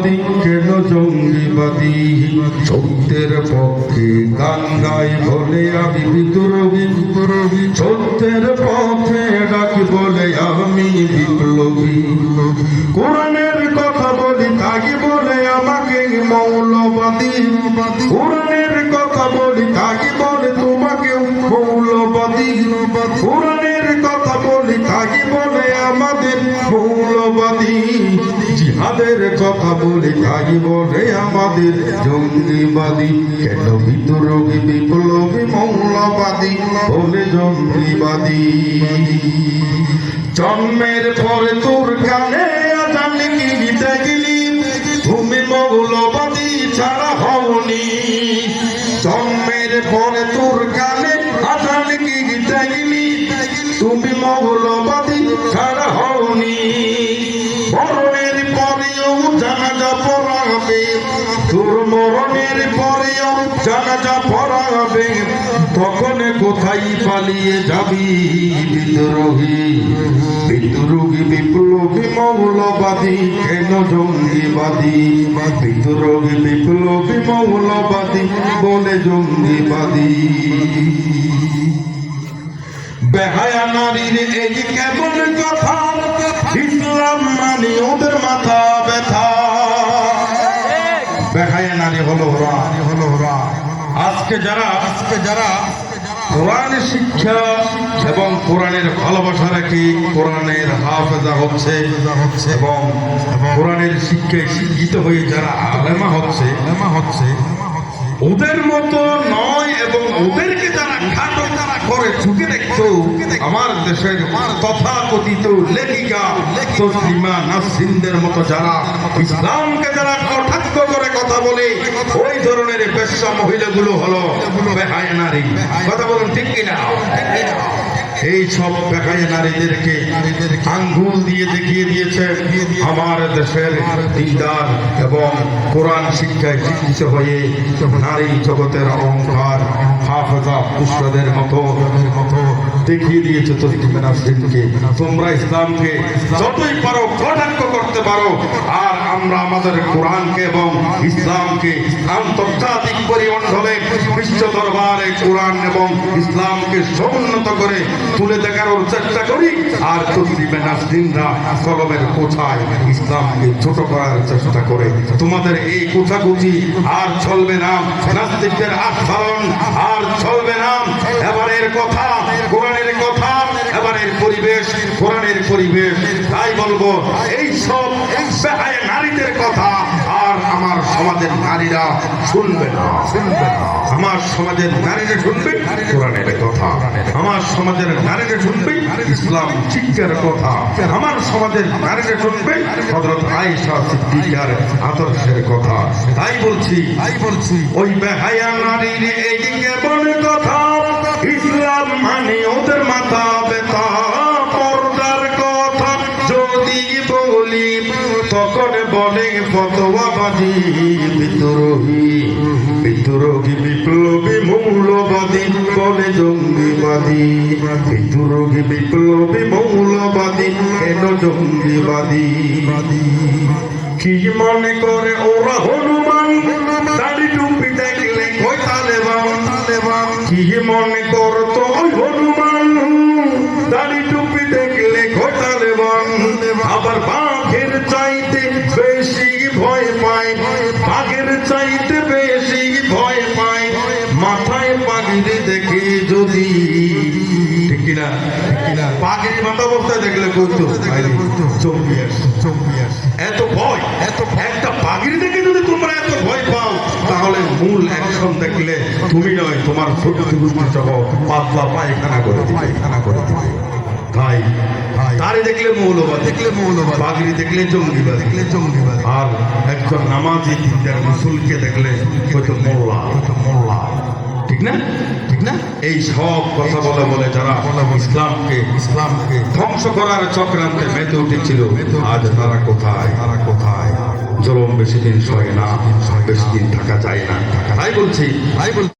মৌলবাদী কেন জঙ্গিবাদী সত্যের পক্ষে গান গাই বলে আমি বিদ্রোহী। বিদ্রোহী সত্যের পথে ডাকি বলে আমি বিপ্লবী। কোরআনের কথা বলি তাকে বলে আমাকে মৌলবাদী। কোরআনের কথা বলি তাকে বলে জিহাদের কথা বলি তাকে বলে আমাদের জঙ্গিবাদী। কেন বিদ্রোহী, বিপ্লবী, মৌলবাদী, বলে জঙ্গিবাদী? জন্মের পরে তোর কানে আজান কি গীতা গেলি তুমি মৌলবাদী ছাড়া হওনি। জন্মের পরে তোর কানে আজান কি গীতা গেলি তুমি মৌলবাদী পরেও জানাজা পড়াবে তখন কোথায় পালিয়ে যাবি বিদ্রোহী? বিদ্রোহী বিপ্লবী মৌলবাদী, কেন জঙ্গিবাদী? বিদ্রোহী বিপ্লবী মৌলবাদী, বলে জঙ্গিবাদী। বেহায়া নারীর এই কেমন কথা? ইসলাম মানে ওদের মাথা বেহায়া নারী হলো ওরা। হলো হরা আজকে যারা আজকে যারা কোরআনের শিক্ষা এবং কোরআনের ভালোবাসা রেখে কোরআনের হাফেজা হচ্ছে এবং কোরআনের শিক্ষায় শিক্ষিত হয়ে যারা আলেমা হচ্ছে আলেমা হচ্ছে। ওদের মতো নয় এবং ওদেরকে যারা তারা করে দেখতো আমার দেশের তথাকথিত লেখিকা তসলিমা নাসিনদের মতো যারা ইসলামকে যারা কটাক্ষ করে কথা বলে, ওই ধরনের পেশা মহিলাগুলো হলো কথা বলুন ঠিক কিনা? এই সব দেখায় নারীদেরকে আঙ্গুল দিয়ে দেখিয়ে দিয়েছে আমার দেশের দিনদার এবং কোরআন শিক্ষায় শিক্ষিত হয়ে নারী জগতের অহংকার, হাফেজা পুষ্পদের মতো মতো দেখিয়ে দিয়েছে তসলিমা নাসরিনকে তোমরা ইসলামকে যতই পারো কটাক্ষ করতে পারো। আর আমরা আমাদের কোরআনকে এবং ইসলামকে আন্তর্জাতিক পরিমণ্ডলে বিশ্ব দরবারে কোরআন এবং ইসলামকে সমুন্নত করে তুলে দেখানোর চেষ্টা করি। আর তসলিমে নাসরিনরা কলমের কোথায় ইসলামকে ছোট করার চেষ্টা করে। তোমাদের এই কোথাকুচি আর চলবে না। নাস্তিকদের আর চলবে না। এবারের কথা কোরআনের কথা এবারের পরিবেশ কোরআনের পরিবেশ তাই বলব এই সব নারীদের কথা আর আমার সমাজের নারীরা শুনবে না শুনবে না। আমার সমাজের নারীরা শুনবে কোরআনের কথা আমার সমাজের নারীরা শুনবে ইসলাম শিক্ষার কথা আমার সমাজের নারীরা শুনবে হজরত আয়েশা সিদ্দিকার আদর্শের কথা। তাই বলছি তাই বলছি। ওই বেহায়া নারীর এই বলে ফতোয়াবাদী বিদ্রোহী বিদ্রোহী বিপ্লবী মৌলবাদী বলে জঙ্গিবাদী, বিদ্রোহী বিপ্লবী মৌলবাদী, কেন জঙ্গিবাদী? কি মনে করে ওরা হনুমান? দাড়ি টুপি দেখলে কই তালেবান? তালেবান কি মনে করতো হনুমান? দাড়ি টুপি দেখলে কই তালেবান? আবার চাইতে বেশি ভয় পায়, মাথায় পাগড়ি দেখে যদি। মাথা অবস্থায় দেখলে আসে এত ভয়, এত একটা পাগড়ি দেখে যদি তোমরা এত ভয় পাও, তাহলে মূল অ্যাকশন দেখলে তুমি নয়, তোমার সহ পাতলা পায়খানা করে পায়খানা করে দেখলে মৌলবাদ দেখলে মৌলবাদ। পাগড়ি দেখলে জঙ্গিবাদ। দেখলে জঙ্গিবাদ। আর একজন নামাজি দিনদার মুসুলকে দেখলে হয়তো মোল্লা হয়তো মোল্লা। ঠিক না? ঠিক না? এই সব কথা বলে বলে যারা ইসলামকে ইসলামকে ধ্বংস করার চক্রান্তে মেতে উঠেছিল আজ তারা কোথায়? তারা কোথায়? জলম বেশি দিন সয় না বেশি দিন থাকা যায় না। তাই বলছি। তাই বলছি।